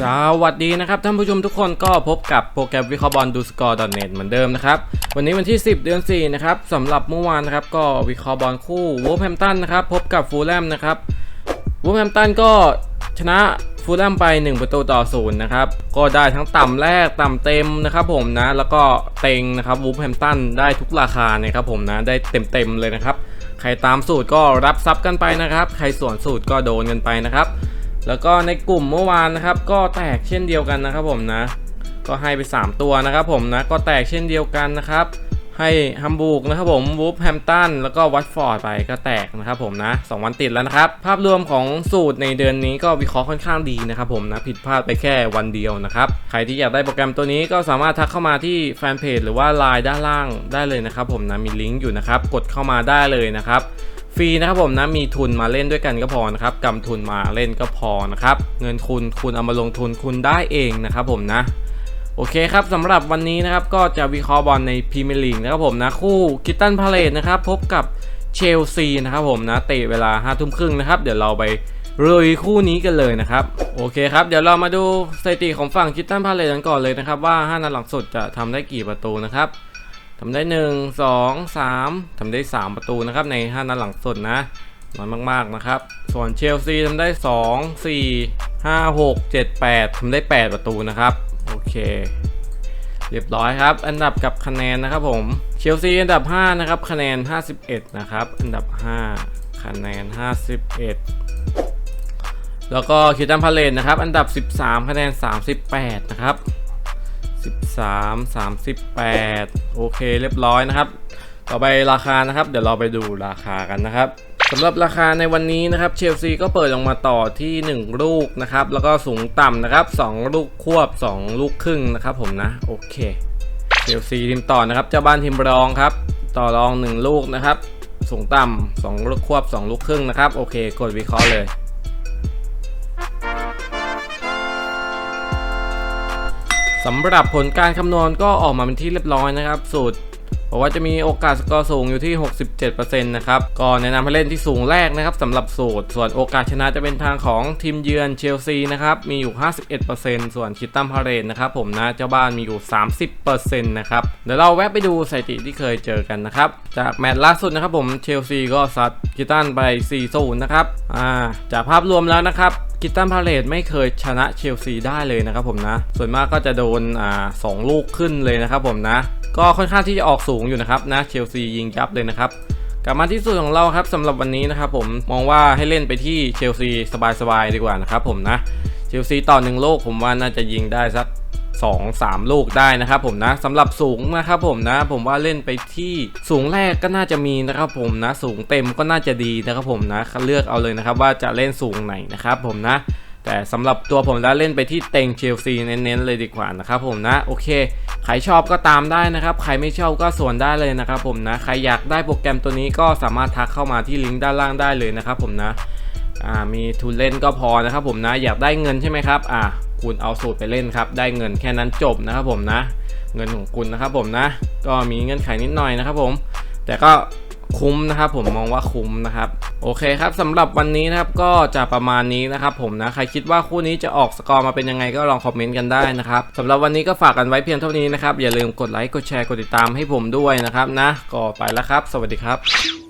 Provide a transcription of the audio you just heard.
สวัสดีนะครับท่านผู้ชมทุกคนก็พบกับโปรแกรมวิเคราะห์บอลดูสกอร์ .net เหมือนเดิมนะครับ วันนี้วันที่ 10 เดือน 4 นะครับสำหรับเมื่อวานนะครับก็วิเคราะห์บอลคู่วูฟแฮมตันนะครับพบกับฟูลแลมนะครับวูฟแฮมตันก็ชนะฟูลแลมไป 1 ประตูต่อศูนย์นะครับก็ได้ทั้งต่ำแรกต่ำเต็มนะครับผมนะแล้วก็เต็งนะครับวูฟแฮมตันได้ทุกราคานะครับผมนะได้เต็มๆเลยนะครับใครตามสูตรก็รับซับกันไปนะครับ ใครสวนสูตรก็โดนกันไปนะครับ แล้วก็ในกลุ่มเมื่อวานนะครับ ก็แตกเช่นเดียวกันนะครับผมนะ ก็ให้ไป 3 ตัวนะครับผมนะ ก็แตกเช่นเดียวกันนะครับ ให้ฮัมบูร์กนะครับผมวูฟแฮมตันแล้วก็วัตฟอร์ดไปก็แตกนะครับผมนะ 2 วันติดแล้วนะครับ ภาพรวมของสูตรในเดือนนี้ก็วิเคราะห์ค่อนข้างดีนะครับผมนะ ผิดพลาดไปแค่วันเดียวนะครับ ใครที่อยากได้โปรแกรมตัวนี้ก็สามารถทักเข้ามาที่แฟนเพจหรือว่าไลน์ด้านล่างได้เลยนะครับผมนะ มีลิงก์อยู่นะครับ กดเข้ามาได้เลยนะครับ ฟรีนะครับผมนะมีทุนมาเล่นด้วยกันก็พอนะครับกำทุนมาเล่นก็พอนะครับเงินคุณคุณเอามาลงทุนคุณได้เองนะครับผมนะโอเคครับสำหรับวันนี้นะครับก็จะวิเคราะห์บอลในพรีเมียร์ลีกนะครับผมนะคู่คิตตันพาเลตนะครับพบกับเชลซีนะครับผมนะเตะเวลา5้าทุ่มครึ่งนะครับเดี๋ยวเราไปลุยคู่นี้กันเลยนะครับโอเคครับเดี๋ยวเรามาดูสถิติของฝั่งคิตตันพาเลตกันก่อนเลยนะครับว่า 5นัดหลังสุดจะทำได้กี่ประตูนะครับ ทำได้ 1 2 3ทำได้ 3 ประตูนะครับใน 5 นัดหลังสุดนะน้อยมากๆนะครับ ส่วนเชลซีทำได้ 2 4 5 6 7 8ทำได้ 8 ประตูนะครับ โอเค เรียบร้อยครับ อันดับกับคะแนนนะครับผม เชลซีอันดับ 5 นะครับ คะแนน 51 นะครับ อันดับ 5 คะแนน 51 แล้วก็คิวตันพาเลนนะครับ อันดับ 13 คะแนน 38 นะครับ 13 38 โอเคเรียบร้อยนะครับ ต่อไปราคานะครับ เดี๋ยวเราไปดูราคากันนะครับสำหรับราคาในวันนี้นะครับเชลซีก็เปิดลงมาต่อที่ 1 ลูกนะครับ แล้วก็สูงต่ำนะครับ 2 ลูกควบ 2 ลูกครึ่งนะครับผมนะ โอเคเชลซีทีมต่อนะครับเจ้าบ้านทีมรองครับ ต่อรอง 1 ลูกนะครับ สูงต่ำ2ลูกควบ 2 ลูกครึ่งนะครับ โอเค กดวิเคราะห์เลย สำหรับผลการคำนวณก็ออกมาเป็นที่เรียบร้อยนะครับ สูตรบอกว่าจะมีโอกาสสกอร์สูงอยู่ที่ 67%นะครับ ก็แนะนำให้เล่นที่สูงแรกนะครับสำหรับสูตร ส่วนโอกาสชนะจะเป็นทางของทีมเยือนเชลซีนะครับ มีอยู่ 51%ส่วนคิตตัมพาเรนนะครับผมนะเจ้าบ้านมีอยู่ 30%นะครับ เดี๋ยวเราแวะไปดูสถิติที่เคยเจอกันนะครับ จากแมตช์ล่าสุดนะครับผมเชลซีก็ซัดคิตตันไป4-0นะครับ อ่า จากภาพรวมแล้วนะครับ กิตตันพาเลตไม่เคยชนะเชลซีได้เลยนะครับผมนะ ส่วนมากก็จะโดนอ่าสองลูกขึ้นเลยนะครับผมนะ ก็ค่อนข้างที่จะออกสูงอยู่นะครับนะเชลซียิงยับเลยนะครับกลับมาที่สุดของเราครับสำหรับวันนี้นะครับผมมองว่าให้เล่นไปที่เชลซีสบายๆดีกว่านะครับผมนะเชลซีต่อหนึ่งโลกผมว่าน่าจะยิงได้สัก 2 3 ลูกได้นะครับผมนะสำหรับสูงนะครับผมนะ ผมว่าเล่นไปที่สูงแรกก็น่าจะมีนะครับผมนะ สูงเต็มก็น่าจะดีนะครับผมนะเลือกเอาเลยนะครับว่าจะเล่นสูงไหนนะครับผมนะ แต่สำหรับตัวผมแล้วเล่นไปที่เต็งเชลซีเน้นๆเลยดีกว่านะครับผมนะโอเคใครชอบก็ตามได้นะครับ ใครไม่ชอบก็ส่วนได้เลยนะครับผมนะ ใครอยากได้โปรแกรมตัวนี้ก็สามารถทักเข้ามาที่ลิงก์ด้านล่างได้เลยนะครับผมนะ อ่า มีทุนเล่นก็พอนะครับผมนะ อยากได้เงินใช่ไหมครับ อ่า คุณเอาสูตรไปเล่นครับ ได้เงินแค่นั้นจบนะครับผมนะ เงินของคุณนะครับผมนะ ก็มีเงื่อนไขนิดหน่อยนะครับผม แต่ก็คุ้มนะครับผมมองว่าคุ้มนะครับ โอเคครับสำหรับวันนี้นะครับก็จะประมาณนี้นะครับผมนะ ใครคิดว่าคู่นี้จะออกสกอร์มาเป็นยังไงก็ลองคอมเมนต์กันได้นะครับสำหรับวันนี้ก็ฝากกันไว้เพียงเท่านี้นะครับ อย่าลืมกดไลค์กดแชร์กดติดตามให้ผมด้วยนะครับนะก็ไปแล้วครับ สวัสดีครับ